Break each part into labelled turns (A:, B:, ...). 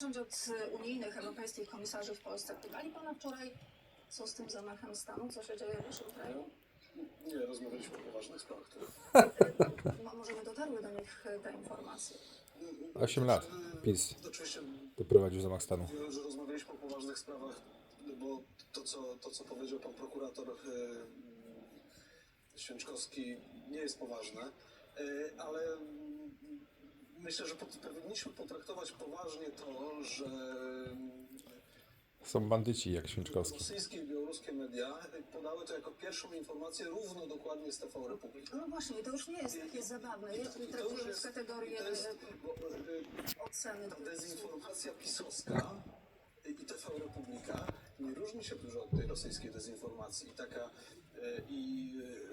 A: Zacząć od e, unijnych, europejskich komisarzy w Polsce. Pytali pana wczoraj, co z tym zamachem stanu, co się dzieje w naszym kraju?
B: Nie, rozmawialiśmy o poważnych sprawach.
A: Może nie dotarły do nich e, te informacje.
C: 8 lat PiS
B: Oczywiście
C: doprowadził zamach stanu.
B: mówiłem, że rozmawialiśmy o poważnych sprawach, bo to, co, to, co powiedział pan prokurator e, Święczkowski, nie jest poważne, e, ale myślę, że pot- powinniśmy potraktować poważnie to, że
C: Są bandyci jak Święczkowski.
B: rosyjskie i białoruskie media podały to jako pierwszą informację równo dokładnie z TV Republika.
A: No właśnie, to już nie jest takie zabawne.
B: I
A: Je-
B: to, i to już jest,
A: kategorię
B: to jest
A: e,
B: bo, e,
A: oceny.
B: Ta dezinformacja pisowska i TV Republika nie różni się dużo od tej rosyjskiej dezinformacji. I taka e, i e,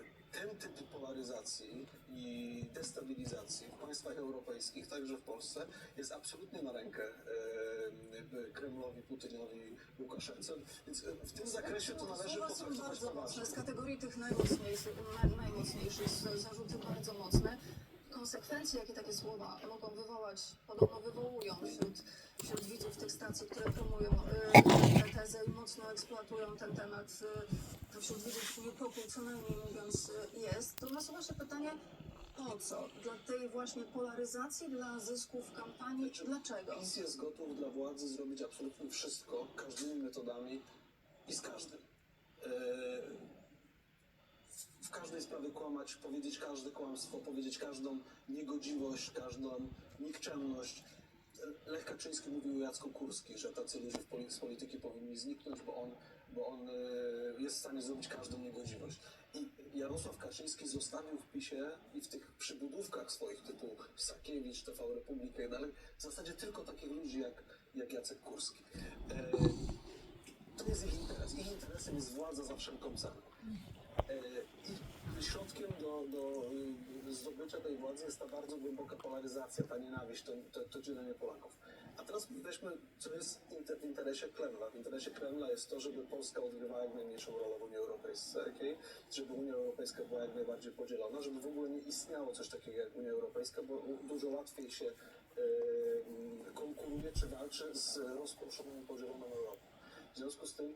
B: ten typ polaryzacji i destabilizacji w państwach europejskich, także w Polsce, jest absolutnie na rękę Kremlowi, Putynowi, Łukaszence. Więc w tym zakresie to należy potraktować
A: bardzo mocne. Z kategorii tych najmocniejszych, naj, najmocniejszych zarzuty bardzo mocne. Konsekwencje, jakie takie słowa mogą wywołać, podobno wywołują wśród, wśród widzów tych stacji, które promują tę tezę i mocno eksploatują ten temat. To wśród widzów niepokój co najmniej mówiąc y, jest. To nasuwa się pytanie, po co? Dla tej właśnie polaryzacji, dla zysków kampanii? Dlaczego?
B: PiS jest gotów dla władzy zrobić absolutnie wszystko, każdymi metodami i z każdym. E, w- W każdej sprawie kłamać, powiedzieć każde kłamstwo, powiedzieć każdą niegodziwość, każdą nikczemność. Lech Kaczyński mówił Jacku Kurski, że tacy ludzie w z polityki powinni zniknąć, bo on, bo on e, jest w stanie zrobić każdą niegodziwość. I Jarosław Kaczyński zostawił w PiSie i w tych przybudówkach swoich typu Sakiewicz, TV Republika i dalej, w zasadzie tylko takich ludzi jak, jak Jacek Kurski. E, to jest ich interes. Ich interesem jest władza za wszelką cenę. E, I środkiem do, do zdobycia tej władzy jest ta bardzo głęboka polaryzacja, ta nienawiść, to, to, to dzielenie Polaków. Teraz weźmy, co jest inter- w interesie Kremla. W interesie Kremla jest to, żeby Polska odgrywała jak najmniejszą rolę w Unii Europejskiej, żeby Unia Europejska była jak najbardziej podzielona, żeby w ogóle nie istniało coś takiego jak Unia Europejska, bo dużo łatwiej się y, konkuruje czy walczy z rozproszoną i podzieloną Europą. W związku z tym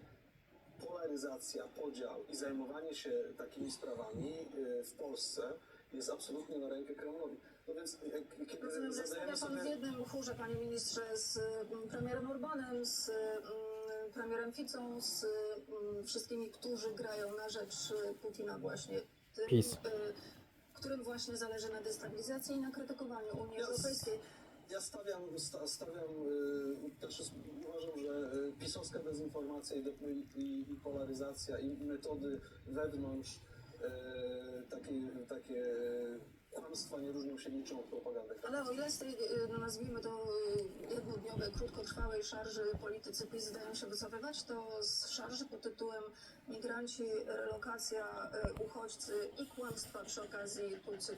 B: polaryzacja, podział i zajmowanie się takimi sprawami y, w Polsce jest absolutnie na rękę Kremlowi. No więc jak, kiedy
A: Rozumiem, że pan w
B: sobie...
A: jednym chórze, panie ministrze, z mm, premierem Orbanem, z mm, premierem Ficą, z mm, wszystkimi, którzy grają na rzecz y, Putina właśnie. Tym,
C: PiS.
A: y, którym właśnie zależy na destabilizacji i na krytykowaniu Unii
B: Yes.
A: Europejskiej.
B: Ja stawiam, sta, stawiam y, też uważam, że pisowska dezinformacja i, i, i polaryzacja i metody wewnątrz takie, takie kłamstwa nie różnią się niczym od propagandy.
A: Ale o ile z tej, y, no nazwijmy to y, jednodniowej, krótkotrwałej szarży politycy PiS zdają się wycofywać, to z szarży pod tytułem migranci, relokacja, y, uchodźcy i kłamstwa przy okazji,